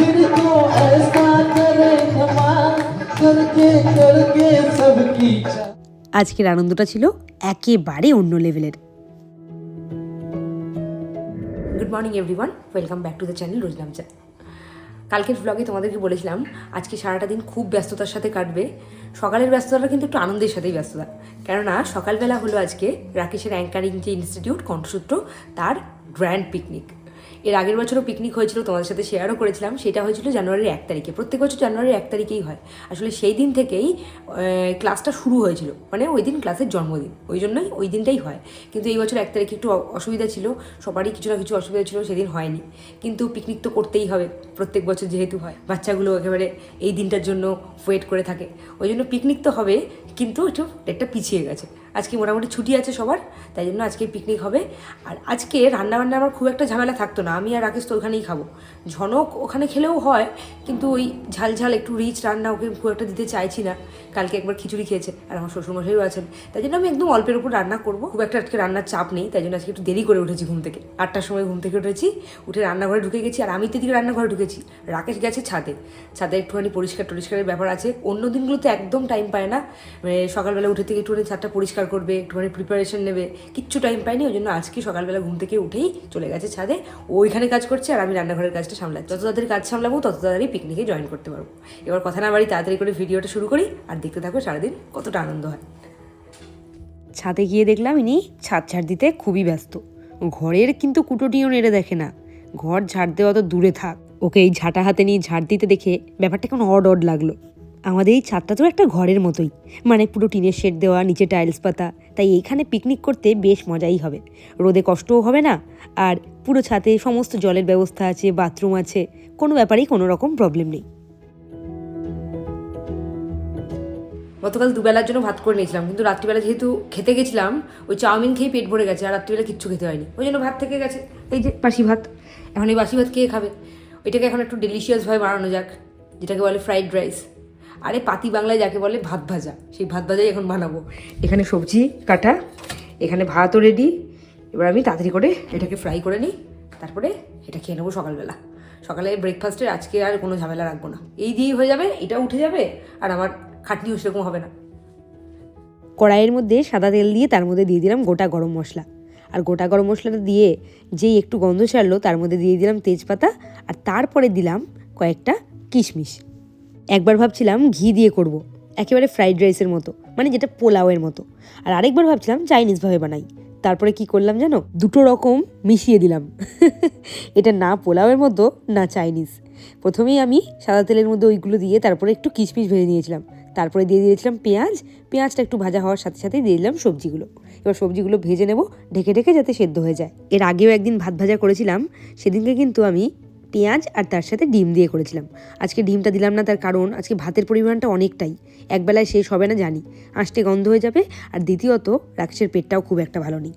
फिर तो ऐसा करे कमाल करके करके सबकी चाल আজকের আনন্দটা ছিল একেবারে অন্য লেভেলের good morning everyone welcome back to the channel রোজনাম চা কালকের ব্লগে তোমাদেরকে বলেছিলাম আজকে সারাটা দিন খুব ব্যস্ততার সাথে কাটবে সকালের ব্যস্ততাটা কিন্তু একটু আনন্দের সাথেই ব্যস্ততা কেননা সকালবেলা হলো আজকে রাকেশের অ্যাঙ্কারিং যে ইনস্টিটিউট কণ্ঠসূত্র তার গ্র্যান্ড পিকনিক এর আগের বছরও পিকনিক হয়েছিল, তোমাদের সাথে শেয়ারও করেছিলাম। সেটা হয়েছিল জানুয়ারির এক তারিখে। প্রত্যেক বছর জানুয়ারির এক তারিখেই হয়। আসলে সেই দিন থেকেই ক্লাসটা শুরু হয়েছিল। মানে ওই দিন ক্লাসের জন্মদিন। ওই জন্যই ওই দিনটাই হয়। কিন্তু এই বছর এক তারিখে একটু অসুবিধা ছিল। সবারই কিছু না কিছু অসুবিধা ছিল, সেদিন হয়নি। কিন্তু পিকনিক তো করতেই হবে। প্রত্যেক বছর যেহেতু হয়। বাচ্চাগুলো একেবারে এই দিনটার জন্য ওয়েট করে থাকে। ওই জন্য পিকনিক তো হবে, কিন্তু একটু একটা পিছিয়ে গেছে। আজকে মোটামুটি ছুটি আছে সবার, তাই জন্য আজকে পিকনিক হবে। আর আজকে রান্নাবান্না আমার খুব একটা ঝামেলা থাকতো না, আমি আর রাকেশ তো ওখানেই খাব। ঝনক ওখানে খেলেও হয়, কিন্তু ওই ঝাল ঝাল একটু রিচ রান্না ওকে খুব একটা দিতে চাইছি না। কালকে একবার খিচুড়ি খেয়েছে, আর আমার শ্বশুরমশাইও আছেন। তাই জন্য আমি একদম অল্পের উপর রান্না করব। খুব একটা আজকে রান্নার চাপ নেই, তাই জন্য আজকে একটু দেরি করে উঠেছি ঘুম থেকে। আটটার সময় ঘুম থেকে উঠেছি, উঠে রান্নাঘরে ঢুকে গেছি, আর আমি তো এদিকে রান্নাঘরে ঢুকেছি। রাকেশ গেছে ছাদে। ছাদে একটুখানি পরিষ্কার টরিষ্কারের ব্যাপার আছে। অন্য দিনগুলোতে একদম টাইম পায় না। মানে সকালবেলা উঠে থেকে একটুখানি ছাদটা পরিষ্কার করবে, একটুখানি প্রিপারেশন নেবে। কিচ্ছু টাইম পায়নি ওই জন্য আজকে সকালবেলা ঘুম থেকে উঠেই চলে গেছে ছাদে। ওইখানে কাজ করছে আর আমি রান্নাঘরের কাজটা সামলাচ্ছি। যত তাড়াতাড়ি কাজ সামলাবো, তত তাড়াতাড়ি পিকনিকে জয়েন করতে পারব। এবার কথা না বাড়ি তাড়াতাড়ি করে ভিডিওটা শুরু করি আর দেখতে থাকো সারাদিন কতটা আনন্দ হয়। ছাদে গিয়ে দেখলাম ইনি ছাদ ঝাড় দিতে খুবই ব্যস্ত। ঘরের কিন্তু কুটোটিও নেড়ে দেখে না। ঘর ঝাড় দেওয়া তো দূরে থাক। ওকে এই ঝাঁটা হাতে নিয়ে ঝাড় দিতে দেখে ব্যাপারটা কেমন অড অড লাগল। আমাদের এই ছাদটা তো একটা ঘরের মতোই। মানে পুরো টিনের শেড দেওয়া, নিচে টাইলস পাতা। তাই এইখানে পিকনিক করতে বেশ মজাই হবে। রোদে কষ্টও হবে না। আর পুরো ছাদে সমস্ত জলের ব্যবস্থা আছে, বাথরুম আছে। কোনো ব্যাপারেই কোনো রকম প্রবলেম নেই। গতকাল দুবেলার জন্য ভাত করে নিয়েছিলাম। কিন্তু রাত্রিবেলা যেহেতু খেতে গেছিলাম, ওই চাউমিন খেয়ে পেট ভরে গেছে। আর রাত্রিবেলা কিচ্ছু খেতে হয়নি। ওই জন্য ভাত থেকে গেছে। এই যে বাসি ভাত। এখন এই বাসি ভাত কে খাবে? ওইটাকে এখন একটু ডেলিশিয়াসভাবে বানানো যাক। যেটাকে বলে ফ্রাইড রাইস আরে পাতি বাংলায় যাকে বলে ভাত ভাজা, সেই ভাত ভাজাই এখন বানাবো। এখানে সবজি কাটা, এখানে ভাতও রেডি এবার আমি তাড়াতাড়ি করে এটাকে ফ্রাই করে নিই, তারপরে এটা খেয়ে নেব সকালবেলা। সকালে ব্রেকফাস্টের আজকে আর কোনো ঝামেলা রাখব না। এই দিয়েই হয়ে যাবে, এটা উঠে যাবে, আর আমার খাটনিও সেরকম হবে না। কড়াইয়ের মধ্যে সাদা তেল দিয়ে তার মধ্যে দিয়ে দিলাম গোটা গরম মশলা। আর গোটা গরম মশলাটা দিয়ে যেই একটু গন্ধ ছাড়লো, তার মধ্যে দিয়ে দিলাম তেজপাতা, আর তারপরে দিলাম কয়েকটা কিশমিশ। একবার ভাবছিলাম ঘি দিয়ে করব। একেবারে ফ্রাইড রাইসের মতো মানে যেটা পোলাওয়ের মতো। আর আরেকবার ভাবছিলাম চাইনিজভাবে বানাই। তারপরে কি করলাম জানো? দুটো রকম মিশিয়ে দিলাম। এটা না পোলাওয়ের মতো, না চাইনিজ প্রথমেই আমি সাদা তেলের মধ্যে ওইগুলো দিয়ে তারপরে একটু কিশমিশ ভেজে নিয়েছিলাম। তারপরে দিয়ে দিয়েছিলাম পেঁয়াজ। পেঁয়াজটা একটু ভাজা হওয়ার সাথে সাথেই দিয়ে দিলাম সবজিগুলো। এবার সবজিগুলো ভেজে নেব, ঢেকে ঢেকে যাতে সেদ্ধ হয়ে যায়। এর আগেও একদিন ভাত ভাজা করেছিলাম, সেদিনকে কিন্তু আমি পেঁয়াজ আর তার সাথে ডিম দিয়ে করেছিলাম। আজকে ডিমটা দিলাম না তার কারণ, আজকে ভাতের পরিমাণটা অনেকটাই। একবেলায় শেষ হবে না জানি। আঁশটে গন্ধ হয়ে যাবে আর দ্বিতীয়ত, রাক্ষসের পেটটাও খুব একটা ভালো নেই।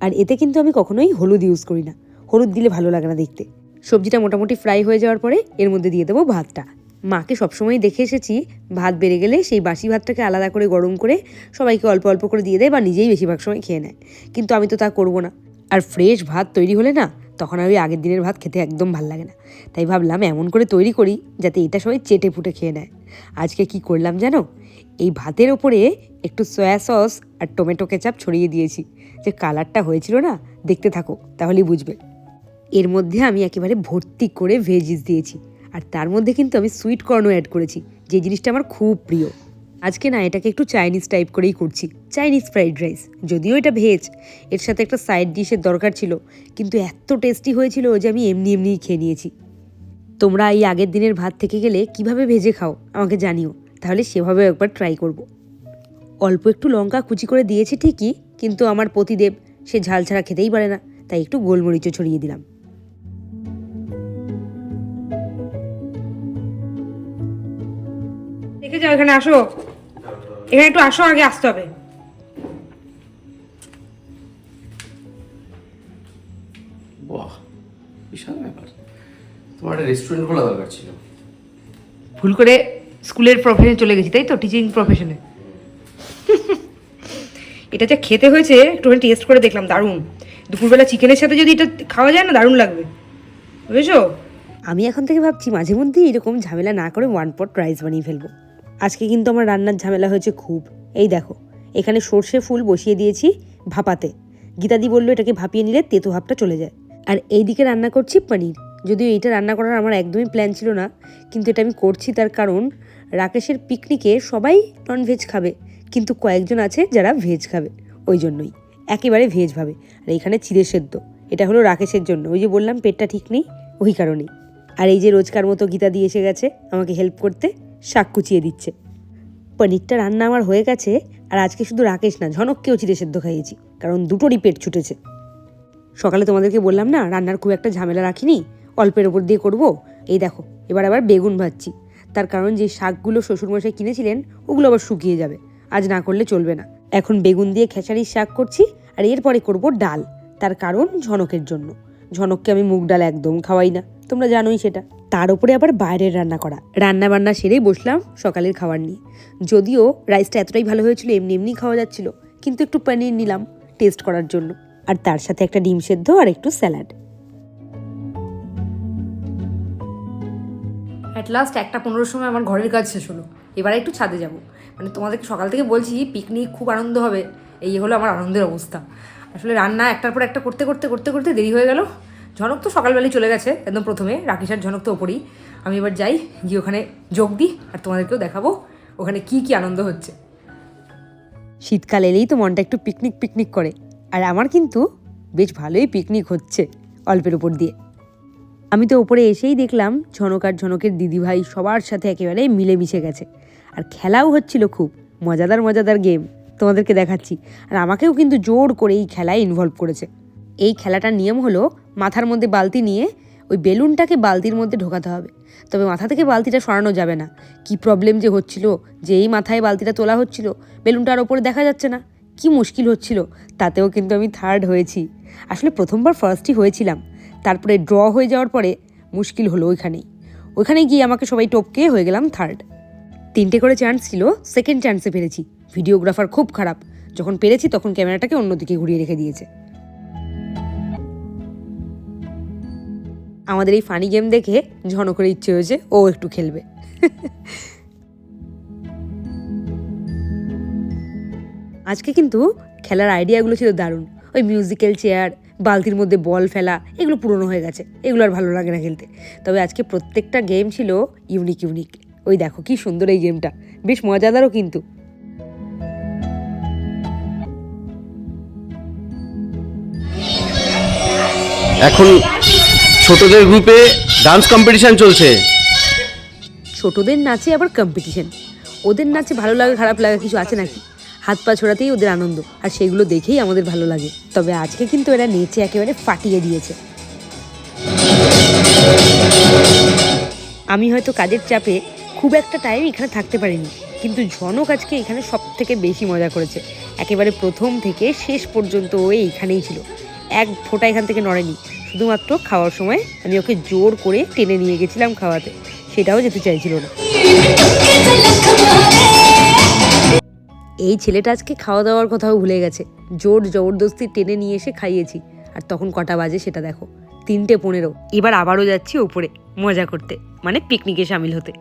আর এতে কিন্তু আমি কখনোই হলুদ ইউজ করি না। হলুদ দিলে ভালো লাগে না দেখতে। সবজিটা মোটামুটি ফ্রাই হয়ে যাওয়ার পরে এর মধ্যে দিয়ে দেবো ভাতটা। মাকে সবসময় দেখে এসেছি, ভাত বেড়ে গেলে সেই বাসি ভাতটাকে আলাদা করে গরম করে সবাইকে অল্প অল্প করে দিয়ে দেয় বা নিজেই বেশিরভাগ সময় খেয়ে নেয়। কিন্তু আমি তো তা করব না। আর ফ্রেশ ভাত তৈরি হলে না, তখন আর ওই আগের দিনের ভাত খেতে একদম ভালো লাগে না। তাই ভাবলাম এমন করে তৈরি করি যাতে এটা সবাই চেটে ফুটে খেয়ে নেয়। আজকে কি করলাম জানো? এই ভাতের ওপরে একটু সয়া সস আর টমেটো কেচাপ ছড়িয়ে দিয়েছি। যে কালারটা হয়েছিল না, দেখতে থাকো, তাহলেই বুঝবে। এর মধ্যে আমি একেবারে ভর্তি করে ভেজিস দিয়েছি। আর তার মধ্যে কিন্তু আমি সুইট কর্নও অ্যাড করেছি, যে জিনিসটা আমার খুব প্রিয়। আজকে না এটাকে একটু চাইনিজ টাইপ করেই করছি। চাইনিজ ফ্রাইড রাইস যদিও এটা ভেজ এর সাথে একটা সাইড ডিশের দরকার ছিল, কিন্তু এত টেস্টি হয়েছিল যে আমি এমনি এমনিই খেয়ে নিয়েছি। তোমরা এই আগের দিনের ভাত থেকে গেলে কীভাবে ভেজে খাও, আমাকে জানিও। তাহলে সেভাবে একবার ট্রাই করব। অল্প একটু লঙ্কা কুচি করে দিয়েছি ঠিকই, কিন্তু আমার পতিদেব, সে ঝাল ছাড়া খেতেই পারে না, তাই একটু গোলমরিচও ছড়িয়ে দিলাম। দেখে যাও এখানে, আসো। এখানে একটু আসো আগে আসতে হবে। বাহ বিশাল ব্যাপার। তোমার একটা রেস্টুরেন্ট খোলা দরকার ছিল। ভুল করে স্কুলের প্রফেশনে চলে গেছি তাই তো? টিচিং প্রফেশনে এটা যে খেতে হয়েছে একটুখানি টেস্ট করে দেখলাম দারুণ। দুপুরবেলা চিকেনের সাথে যদি এটা খাওয়া যায় না দারুণ লাগবে। বুঝেছ? আমি এখন থেকে ভাবছি মাঝে মধ্যেই এরকম ঝামেলা না করে ওয়ান পট রাইস বানিয়ে ফেলব। আজকে কিন্তু আমার রান্নার ঝামেলা হয়েছে খুব। এই দেখো, এখানে সর্ষে ফুল বসিয়ে দিয়েছি ভাপাতে। গীতাদি বলল এটাকে ভাপিয়ে নিলে তেতো ভাবটা চলে যায়। আর এইদিকে রান্না করছি পনির। যদিও এইটা রান্না করার আমার একদমই প্ল্যান ছিল না, কিন্তু এটা আমি করছি তার কারণ রাকেশের পিকনিকে সবাই ননভেজ খাবে, কিন্তু কয়েকজন আছে যারা ভেজ খাবে, ওই জন্যই। একেবারে ভেজ ভাবে। আর এখানে চিড়ে সেদ্ধ। এটা হলো রাকেশের জন্য। ওই যে বললাম, পেটটা ঠিক নেই, ওই কারণেই। আর এই যে রোজকার মতো গীতা দিয়ে এসে গেছে আমাকে হেল্প করতে। শাক কুচিয়ে দিচ্ছে। পনিরটা রান্না আমার হয়ে গেছে আর আজকে শুধু রাকেশ না, ঝনককেও চিড়ে সেদ্ধ খাইয়েছি, কারণ দুটোরই পেট ছুটেছে। সকালে তোমাদেরকে বললাম না, রান্নার খুব একটা ঝামেলা রাখিনি, অল্পের ওপর দিয়ে করব। এই দেখো, এবার আবার বেগুন ভাজছি। তার কারণ যে শাকগুলো শ্বশুরমশাই কিনেছিলেন, ওগুলো আবার শুকিয়ে যাবে। আজ না করলে চলবে না। এখন বেগুন দিয়ে খেসারির শাক করছি, আর এরপরে করব ডাল, তার কারণ ঝনকের জন্য। ঝনককে আমি মুগ ডাল একদম খাওয়াই না। তোমরা জানোই সেটা। তার উপরে আবার বাইরের রান্না করা। রান্না বান্না সেরেই বসলাম সকালের খাবার নিয়ে। যদিও রাইসটা এতটাই ভালো হয়েছিল, এমনি এমনি খাওয়া যাচ্ছিল, কিন্তু একটু পনির নিলাম টেস্ট করার জন্য। আর তার সাথে একটা ডিম সেদ্ধ আর একটু স্যালাড। অ্যাট লাস্ট একটা পনেরোর সময় আমার ঘরের কাজ শেষ হলো। এবারে একটু ছাদে যাব। মানে তোমাদেরকে সকাল থেকে বলছি পিকনিক খুব আনন্দ হবে। এই হলো আমার আনন্দের অবস্থা। আসলে রান্না একটার পর একটা করতে করতে করতে করতে দেরি হয়ে গেল। ঝনক তো সকালবেলায় চলে গেছে, একদম প্রথমে। রাকেশ আর ঝনক তো ওপরেই। আমি এবার যাই, গিয়ে ওখানে যোগ দিই আর তোমাদেরকেও দেখাবো ওখানে কি কি আনন্দ হচ্ছে। শীতকাল এলেই তো মনটা একটু পিকনিক পিকনিক করে। আর আমার কিন্তু বেশ ভালোই পিকনিক হচ্ছে অল্পের উপর দিয়ে। আমি তো ওপরে এসেই দেখলাম ঝনক আর ঝনকের দিদিভাই সবার সাথে একেবারে মিলেমিশে গেছে। আর খেলাও হচ্ছিল খুব। মজাদার মজাদার গেম তোমাদেরকে দেখাচ্ছি। আর আমাকেও কিন্তু জোর করে এই খেলায় ইনভলভ করেছে। এই খেলাটার নিয়ম হলো, মাথার মধ্যে বালতি নিয়ে ওই বেলুনটাকে বালতির মধ্যে ঢোকাতে হবে। তবে মাথা থেকে বালতিটা সরানো যাবে না। কি প্রবলেম যে হচ্ছিল? যে এই মাথায় বালতিটা তোলা হচ্ছিল বেলুনটার ওপরে দেখা যাচ্ছে না। কি মুশকিল হচ্ছিল? তাতেও কিন্তু আমি থার্ড হয়েছি। আসলে প্রথমবার ফার্স্টই হয়েছিলাম। তারপরে ড্র হয়ে যাওয়ার পরে মুশকিল হলো ওইখানেই। ওইখানে গিয়ে আমাকে সবাই টপকে হয়ে গেলাম থার্ড তিনটে করে চান্স ছিল সেকেন্ড চান্সে পেরেছি। ভিডিওগ্রাফার খুব খারাপ। যখন পেরেছি তখন ক্যামেরাটাকে অন্যদিকে ঘুরিয়ে রেখে দিয়েছে। আমাদের এই ফানি গেম দেখে ঝন করে ইচ্ছে হয়েছে, ও একটু খেলবে। আজকে কিন্তু খেলার আইডিয়াগুলো ছিল দারুণ। ওই মিউজিক্যাল চেয়ার, বালতির মধ্যে বল ফেলা, এগুলো পুরনো হয়ে গেছে। এগুলো আর ভালো লাগে না খেলতে। তবে আজকে প্রত্যেকটা গেম ছিল ইউনিক ইউনিক ওই দেখো কি সুন্দর এই গেমটা। বেশ মজাদারও কিন্তু। এখন ছোটদের গ্রুপে ডান্স কম্পিটিশন চলছে। ছোটদের নাচে আবার কম্পিটিশন ওদের নাচে ভালো লাগা, খারাপ লাগা কিছু আছে নাকি? হাত পা ছোড়াতেই ওদের আনন্দ, আর সেগুলো দেখেই আমাদের ভালো লাগে। তবে আজকে কিন্তু এরা নেচে একেবারে ফাটিয়ে দিয়েছে। আমি হয়তো কাজের চাপে খুব একটা টাইম এখানে থাকতে পারিনি, কিন্তু ঝনক আজকে এখানে সব থেকে বেশি মজা করেছে। একেবারে প্রথম থেকে শেষ পর্যন্ত ও এইখানেই ছিল। এক ফোঁটা এখান থেকে নড়েনি। শুধুমাত্র খাওয়ার সময় আমি ওকে জোর করে টেনে নিয়ে গেছিলাম খাওয়াতে। সেটাও যেতে চাইছিল না। এই ছেলেটা আজকে খাওয়া দাওয়ার কথাও ভুলে গেছে। জোর জবরদস্তি টেনে নিয়ে এসে খাইয়েছি। আর তখন কটা বাজে সেটা দেখো। তিনটে পনেরো। এবার আবারও যাচ্ছি ওপরে, মজা করতে। মানে পিকনিকে সামিল হতে।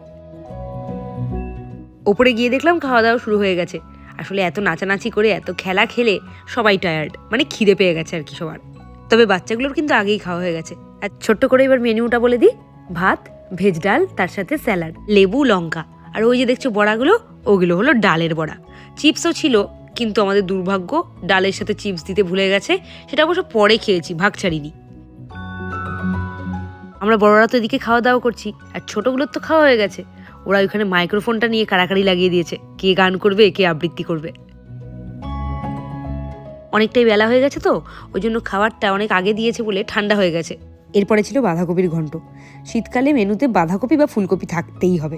ওপরে গিয়ে দেখলাম খাওয়া দাওয়া শুরু হয়ে গেছে। আসলে এত নাচানাচি করে, এত খেলা খেলে সবাই টায়ার্ড মানে খিদে পেয়ে গেছে আর কি সবার। তবে বাচ্চাগুলোর কিন্তু আগেই খাওয়া হয়ে গেছে। আর ছোট্ট করে এবার মেনুটা বলে দিই। ভাত, ভেজ ডাল, তার সাথে স্যালাড, লেবু, লঙ্কা। আর ওই যে দেখছ বড়াগুলো, ওগুলো হলো ডালের বড়া। চিপসও ছিল, কিন্তু আমাদের দুর্ভাগ্য ডালের সাথে চিপস দিতে ভুলে গেছে। সেটা অবশ্য পরে খেয়েছি, ভাগ ছাড়িনি। আমরা বড়রা তো এদিকে খাওয়া দাওয়া করছি, আর ছোটগুলোর তো খাওয়া হয়ে গেছে। ওরা ওইখানে মাইক্রোফোনটা নিয়ে কাড়াকাড়ি লাগিয়ে দিয়েছে। কে গান করবে, কে আবৃত্তি করবে। অনেকটাই বেলা হয়ে গেছে তো, ওই জন্য খাবারটা অনেক আগে দিয়েছে বলে ঠান্ডা হয়ে গেছে। এরপরে ছিল বাঁধাকপির ঘন্ট। শীতকালে মেনুতে বাঁধাকপি বা ফুলকপি থাকতেই হবে।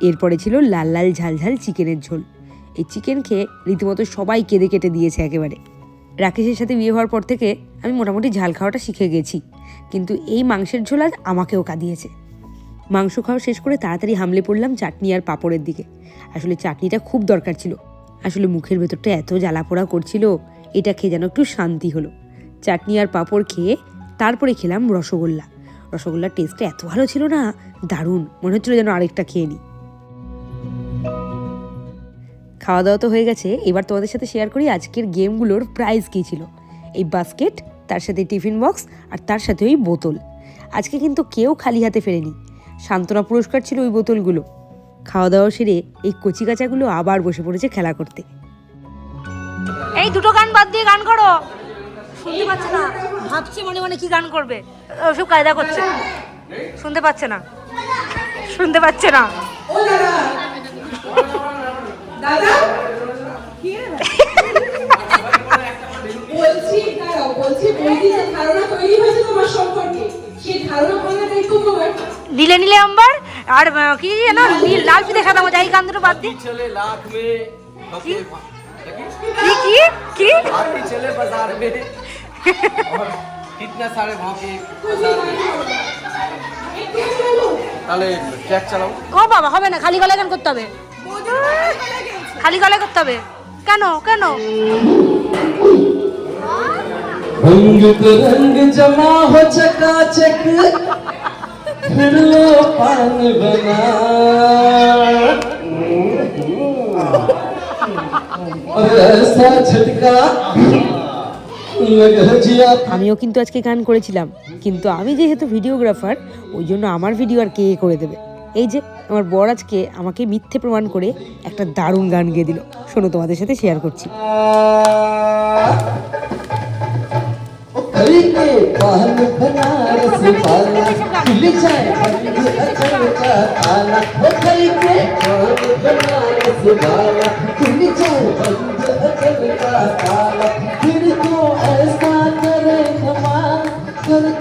এরপরে ছিল লাল লাল ঝাল ঝাল চিকেনের ঝোল। এই চিকেন খেয়ে রীতিমতো সবাই কেঁদে কেটে দিয়েছে একেবারে। রাকেশের সাথে বিয়ে হওয়ার পর থেকে আমি মোটামুটি ঝাল খাওয়াটা শিখে গেছি। কিন্তু এই মাংসের ঝোল আজ আমাকেও কাঁদিয়েছে। মাংস খাওয়া শেষ করে তাড়াতাড়ি হামলে পড়লাম চাটনি আর পাঁপড়ের দিকে। আসলে চাটনিটা খুব দরকার ছিল। আসলে মুখের ভেতরটা এত জ্বালা পোড়া করছিল, এটা খেয়ে যেন একটু শান্তি হলো। চাটনি আর পাঁপড় খেয়ে তারপরে খেলাম রসগোল্লা। রসগোল্লার টেস্টটা এত ভালো ছিল না, দারুণ। মনে হচ্ছিল যেন আরেকটা খেয়ে নিই। খাওয়া দাওয়া তো হয়ে গেছে। এবার তোমাদের সাথে শেয়ার করি আজকের গেমগুলোর প্রাইস কী ছিল। এই বাস্কেট তার সাথে টিফিন বক্স আর তার সাথে ওই বোতল। আজকে কিন্তু কেউ খালি হাতে ফেরেনি। সান্ত্বনা পুরস্কার ছিল ওই বোতলগুলো। খাওয়া দাওয়া সেরে এই কচিকাচাগুলো আবার বসে পড়েছে খেলা করতে। এই দুটো গান বাদ দিয়ে গান করো। শুনতে পাচ্ছে না। ভাবছে মনে মনে কি গান করবে। ওসব কায়দা করছে। শুনতে পাচ্ছে না। শুনতে পাচ্ছে না। বলছি দাঁড়াও বলছি বৌদি যে ধারণা তৈরি হয়েছে তোমার সম্পর্কে সেই ধারণা ভাঙাটা একটু তোমার নীলে নীলে আম্বার আর আহ, কি যেন নীল লাল পিঠে সাদা মজা এই গান দুটো বাদ দিয়ে चले लाख में কি কি কি हाथी चले बाजार में और कितने सारे भौंके बाजार में তাহলে ট্র্যাক চালাও ও বাবা হবে না খালি গলায় গান করতে হবে খালি গলায় করতে হবে কেন কেন रंग रंग जमा हो चकाचक फिर लो पान बना और ऐसा झटका लगा जिया আমিও কিন্তু আজকে গান করেছিলাম কিন্তু আমি যেহেতু ভিডিওগ্রাফার ওই জন্য আমার ভিডিও আর কে করে দেবে এই যে আমার বর আজকে আমাকে মিথ্যে প্রমাণ করে একটা দারুণ গান গেয়ে দিল। শোনো, তোমাদের সাথে শেয়ার করছি।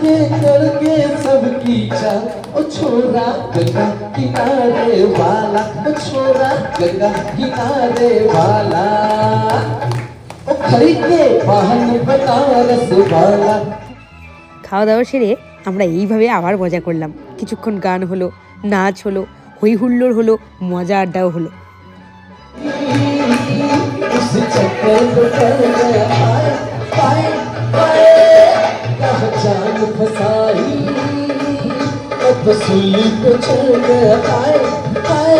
करके करके सबकी चाल ओ छोरा गंगा किनारे वाला ओ छोरा गंगा किनारे वाला ओ खरीदे वाहन बनारस वाला খাওয়া দাওয়া সেরে আমরা এইভাবে আবার মজা করলাম কিছুক্ষণ গান হলো নাচ হলো হই হুল্লোড় হলো মজা আড্ডাও হলো उस चक्कर में पड़ गया पाए पाए पाए कहाँ जान फसाई अब सूली पे चढ़ गया पाए पाए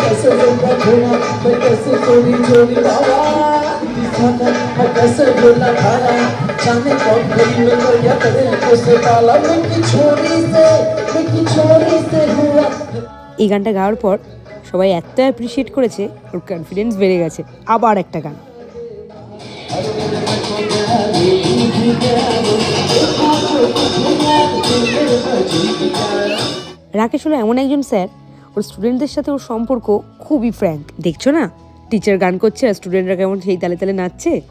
कैसे बोला घोड़ा मैं कैसे चोरी चोरी बाबा दिखाना मैं कैसे बोला खाना जाने कौन घड़ी में कर या करे उसे डाला मैं की छोरी से मैं की छोरी से हुआ এই গানটা গাওয়ার পর সবাই এত অ্যাপ্রিসিয়েট করেছে ওর কনফিডেন্স বেড়ে গেছে আবার একটা গান রাকেশ হলো এমন একজন স্যার, ওর স্টুডেন্টদের সাথে ওর সম্পর্ক খুবই ফ্র্যাঙ্ক দেখছ না? টিচার গান করছে আর স্টুডেন্টরা কেমন সেই তালে তালে নাচছে।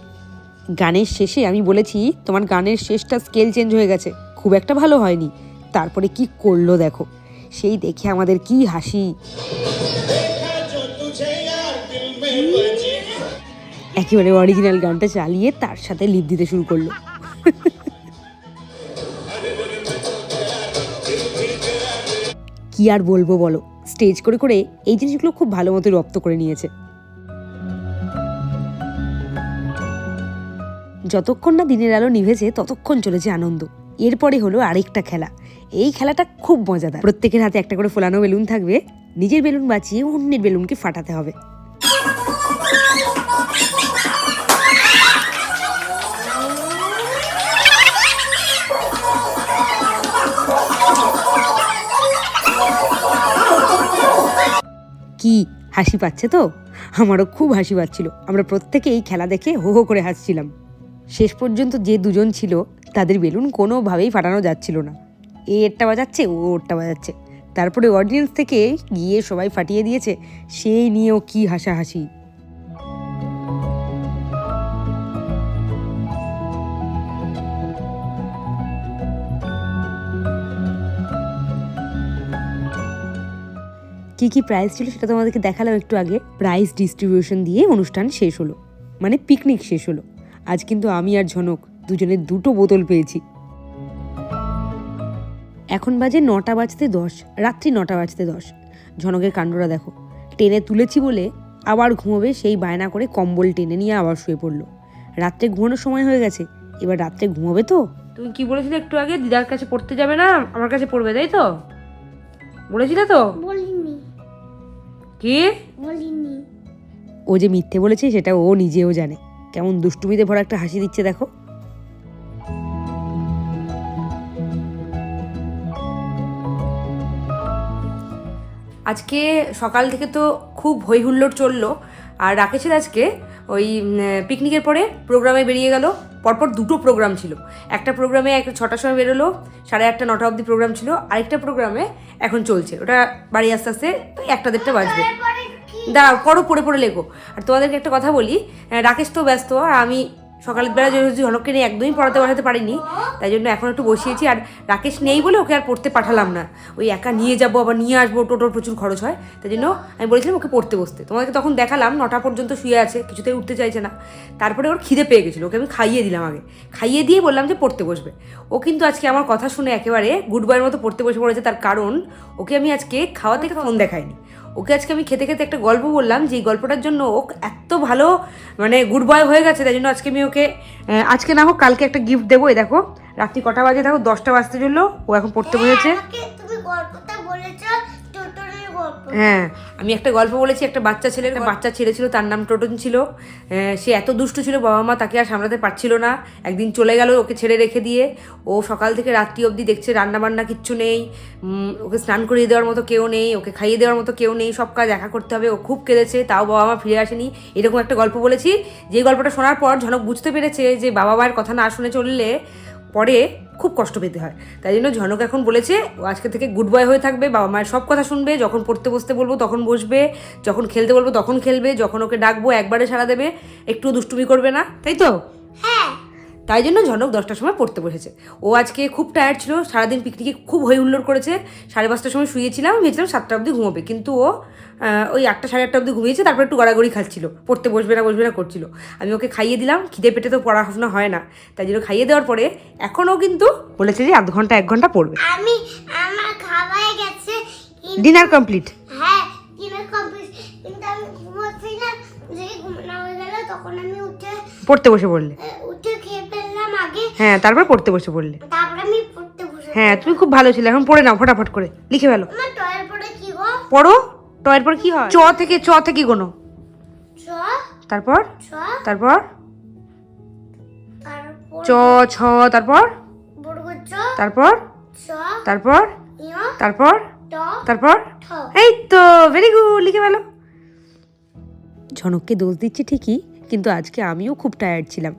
গানের শেষে আমি বলেছি, তোমার গানের শেষটা স্কেল চেঞ্জ হয়ে গেছে। খুব একটা ভালো হয়নি। তারপরে কি করল দেখো? সেই দেখে আমাদের কি হাসি। একেবারে অরিজিনাল গানটা চালিয়ে তার সাথে লিপ দিতে শুরু করল। কি আর বলব বলো? স্টেজ করে করে এই জিনিসগুলো খুব ভালো মতো রপ্ত করে নিয়েছে। যতক্ষণ না দিনের আলো নিভেছে, ততক্ষণ চলেছে আনন্দ। এরপরে হলো আরেকটা খেলা। এই খেলাটা খুব মজাদার। প্রত্যেকের হাতে একটা করে ফোলানো বেলুন থাকবে। নিজের বেলুন বাঁচিয়ে অন্যের বেলুনকে ফাটাতে হবে। কি হাসি পাচ্ছে তো? আমারও খুব হাসি পাচ্ছিল। আমরা প্রত্যেকে এই খেলা দেখে হো হো করে হাসছিলাম। শেষ পর্যন্ত যে দুজন ছিল, তাদের বেলুন কোনোভাবেই ফাটানো যাচ্ছিল না। এ এরটা বাজাচ্ছে, ও ওরটা বাজাচ্ছে। তারপরে অডিয়েন্স থেকে গিয়ে সবাই ফাটিয়ে দিয়েছে, সেই নিয়েও কি হাসাহাসি। কি কি প্রাইজ ছিল সেটা তোমাদেরকে দেখালাম একটু আগে। প্রাইজ ডিস্ট্রিবিউশন দিয়ে অনুষ্ঠান শেষ হলো। মানে পিকনিক শেষ হলো। আজ কিন্তু আমি আর ঝনক দুজনের দুটো বোতল পেয়েছি। এখন বাজে নটা বাজতে দশ রাত্রি নটা বাজতে দশ। ঝনকের কাণ্ডরা দেখো। টেনে তুলেছি বলে আবার ঘুমোবে সেই বায়না করে কম্বল টেনে নিয়ে আবার শুয়ে পড়ল। রাত্রে ঘুমানোর সময় হয়ে গেছে। এবার রাত্রে ঘুমোবে তো? তুমি কি বলেছিলে একটু আগে? দিদার কাছে পড়তে যাবে না? আমার কাছে পড়বে তাই তো? বলেছিলে তো? বলিনি। কি? বলিনি। ও যে মিথ্যে বলেছে সেটা ও নিজেও জানে। কেমন দুষ্টুমিতে ভরা একটা হাসি দিচ্ছে দেখো। আজকে সকাল থেকে তো খুব হই হুল্লোড় চলল আর রাকেশের আজকে ওই পিকনিকের পরে প্রোগ্রামে বেরিয়ে গেল। পরপর দুটো প্রোগ্রাম ছিল। একটা প্রোগ্রামে একটা ছটার সময় বেরোলো সাড়ে আটটা নটা অবধি প্রোগ্রাম ছিল। আরেকটা প্রোগ্রামে এখন চলছে। ওটা বাড়ি আস্তে আস্তে তুই একটা দেড়টা বাজবে। দাঁড়াও পড়ো পড়ে পড়ে লেখো। আর তোমাদেরকে একটা কথা বলি রাকেশ তো ব্যস্ত আর আমি সকালের বেলা যেহেতু ঝনককে নিয়ে একদমই পড়াতে বসাতে পারিনি, তাই জন্য এখন একটু বসিয়েছি। আর রাকেশ নেই বলে ওকে আর পড়তে পাঠালাম না। ওই একা নিয়ে যাব, আবার নিয়ে আসব, টোটোর প্রচুর খরচ হয়। তাই জন্য আমি বলেছিলাম ওকে পড়তে বসতে। তোমাকে তখন দেখালাম, নটা পর্যন্ত শুয়ে আছে, কিছুতেই উঠতে চাইছে না। তারপরে ওর খিদে পেয়ে গেছিল, ওকে আমি খাইয়ে দিলাম আগে। খাইয়ে দিয়ে বললাম যে পড়তে বসবে। ও কিন্তু আজকে আমার কথা শুনে একেবারে গুড বয়ের মতো পড়তে বসে পড়েছে, তার কারণ ওকে আমি আজকে খাওয়া থেকে ফোন দেখাইনি। ওকে আজকে আমি খেতে খেতে একটা গল্প বললাম যে গল্পটার জন্য ও এত ভালো মানে গুড বয় হয়ে গেছে, তাই জন্য আজকে আমি ওকে আজকে না হোক, কালকে একটা গিফট দেবো, এই দেখো, রাত্রি কটা বাজে, দেখো, দশটা বাজতে চলল, ও এখন পড়তে বসেছে। তুমি গল্পটা বলেছ হ্যাঁ। আমি একটা গল্প বলেছি একটা বাচ্চা ছেলে একটা বাচ্চা ছেলে ছিল তার নাম টোটন ছিল। সে এত দুষ্টু ছিল বাবা মা তাকে আর সামলাতে পারছিল না। একদিন চলে গেল ওকে ছেড়ে রেখে দিয়ে। ও সকাল থেকে রাত্রি অবধি দেখছে রান্না বান্না কিচ্ছু নেই। ওকে স্নান করিয়ে দেওয়ার মতো কেউ নেই ওকে খাইয়ে দেওয়ার মতো কেউ নেই সব কাজ একা করতে হবে ও খুব কেঁদেছে তাও বাবা মা ফিরে আসেনি। এরকম একটা গল্প বলেছি। যে গল্পটা শোনার পর ঝনক বুঝতে পেরেছে যে বাবা মায়ের কথা না শুনে চললে পরে খুব কষ্ট পেতে হয়। তাই জন্য ঝনক এখন বলেছে, ও আজকে থেকে গুড বয় হয়ে থাকবে, বাবা মায়ের সব কথা শুনবে, যখন পড়তে বসতে বলব তখন বসবে, যখন খেলতে বলব তখন খেলবে, যখন ওকে ডাকবো একবারে সারা দেবে একটু দুষ্টুমি করবে না, তাই তো? তাই জন্য ঝনক দশটার সময় পড়তে বসেছে। ও আজকে খুব টায়ার্ড ছিল সারাদিন পিকনিকে খুব হই হুল্লোড় করেছে। সাড়ে পাঁচটার সময় শুয়েছিলাম ভেবেছিলাম সাতটা অবধি ঘুমোবে। কিন্তু ও ওই আটটা সাড়ে আটটা অবধি ঘুমিয়েছে তারপর একটু গড়াগড়ি খাচ্ছিল। পড়তে বসবে না বসবে না করছিল। আমি ওকে খাইয়ে দিলাম খিদে পেটে তো পড়াশোনা হয় না। তাই জন্য খাইয়ে দেওয়ার পরে এখনও কিন্তু বলেছে যে আধ ঘণ্টা এক ঘণ্টা পড়বে। আমি আমার খাওয়াই গেছে ডিনার কমপ্লিট হ্যাঁ ডিনার কমপ্লিট কিন্তু আমি যে ঘুমানো হয়ে গেল তখন আমি উঠে পড়তে বসে পড়লে এ, উঠে খেয়ে ফেললাম আগে হ্যাঁ তারপর পড়তে বসে পড়লে। হ্যাঁ তুমি খুব ভালো ছিলে এখন পড়ে নাও ফটাফট করে লিখে ফেলো। পড়ো টয়ের পর কি হয়? চ থেকে চ থেকে তারপর? তারপর? তারপর চ ছ তারপর? তারপর? তারপর? তারপর? তারপর? এই তো ভেরি গুড লিখে ফেলো। ঝনককে দোষ দিচ্ছে ঠিকই কিন্তু আজকে আমিও খুব টায়ার্ড ছিলাম।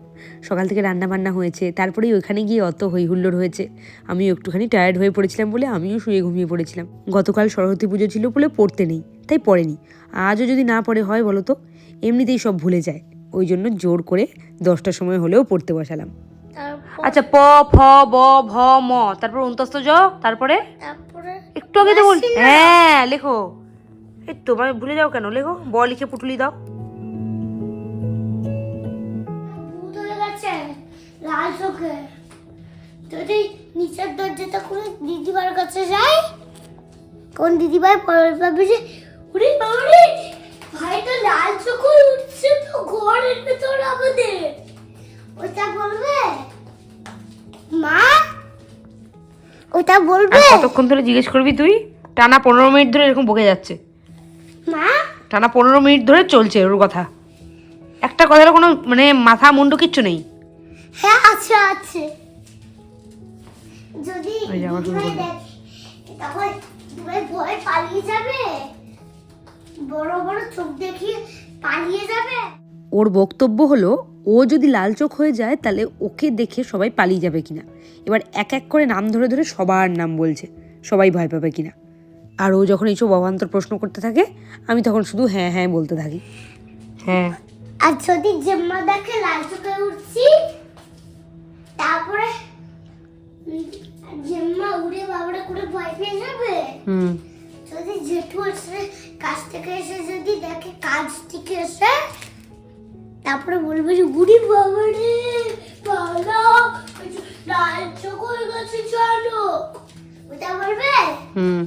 সকাল থেকে রান্না বান্না হয়েছে তারপরেই ওইখানে গিয়ে অত হই হুল্লোড় হয়েছে। আমিও একটুখানি টায়ার্ড হয়ে পড়েছিলাম বলে আমিও শুয়ে ঘুমিয়ে পড়েছিলাম। গতকাল সরস্বতী পুজো ছিল বলে পড়তে নেই তাই পড়েনি। আজও যদি না পড়ে হয় বলো তো? এমনিতেই সব ভুলে যায়। ওই জন্য জোর করে দশটার সময় হলেও পড়তে বসালাম। আচ্ছা প ফ ব ভ ম তারপর অন্তস্ত জ তারপরে? তারপরে একটু আগে তো বল হ্যাঁ লেখো। এই তো মানে ভুলে যাও কেন? লেখো ব লিখে পুটুলি দাও। লাল চোখে যদি নিচের দরজাটা খুলে দিদিবার কাছে যাই কোন দিদিভাই পরের পাবে যে উড়ি বাবারে ভাই তো লাল চোখ উঠছে তো ঘরের ভেতর আমাদের। ওটা বলবে? মা? ওটা বলবে? কতক্ষণ ধরে জিজ্ঞেস করবি তুই? টানা পনেরো মিনিট ধরে এরকম বকে যাচ্ছে। মা? টানা পনেরো মিনিট ধরে চলছে ওর কথা। একটা কথার কোনো মানে মাথা মুন্ডু কিচ্ছু নেই। হ্যাঁ আছে আছে। যদি তখন ভয়ে পালিয়ে যাবে? বড় বড় চোখ দেখিয়ে পালিয়ে যাবে? ওর বক্তব্য হলো ও যদি লাল চোখ হয়ে যায় তাহলে ওকে দেখে সবাই পালিয়ে যাবে কিনা? এবার এক এক করে নাম ধরে ধরে সবার নাম বলছে সবাই ভয় পাবে কিনা? আর ও যখন এইসব অবান্তর প্রশ্ন করতে থাকে আমি তখন শুধু হ্যাঁ হ্যাঁ বলতে থাকি। হ্যাঁ। আর যদি জেম্মা দেখে লাল চোখে উঠছি তারপরে জেম্মা উড়ে বাবড়ে করে ভয় পেয়ে যাবে? হুম। যদি জেঠু এসে কাজ থেকে এসে যদি দেখে কাজ থেকে এসে তারপরে বলবে যে বুড়ি বাবা রে পালা ওই যে লাল চোখ হয়ে গেছে জানো। ওটা বলবে? হুম।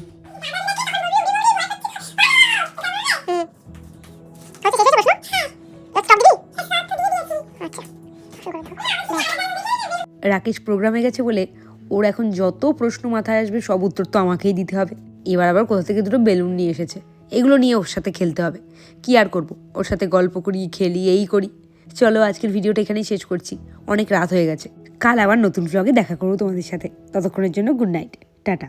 রাকেশ প্রোগ্রামে গেছে বলে ওর এখন যত প্রশ্ন মাথায় আসবে, সব উত্তর তো আমাকেই দিতে হবে। এবার আবার কোথা থেকে দুটো বেলুন নিয়ে এসেছে? এগুলো নিয়ে ওর সাথে খেলতে হবে। কি আর করব? ওর সাথে গল্প করি, খেলি, এই করি। চলো, আজকের ভিডিওটা এখানেই শেষ করছি। অনেক রাত হয়ে গেছে। কাল আবার নতুন ব্লগে দেখা করব তোমাদের সাথে। ততক্ষণের জন্য গুড নাইট টাটা।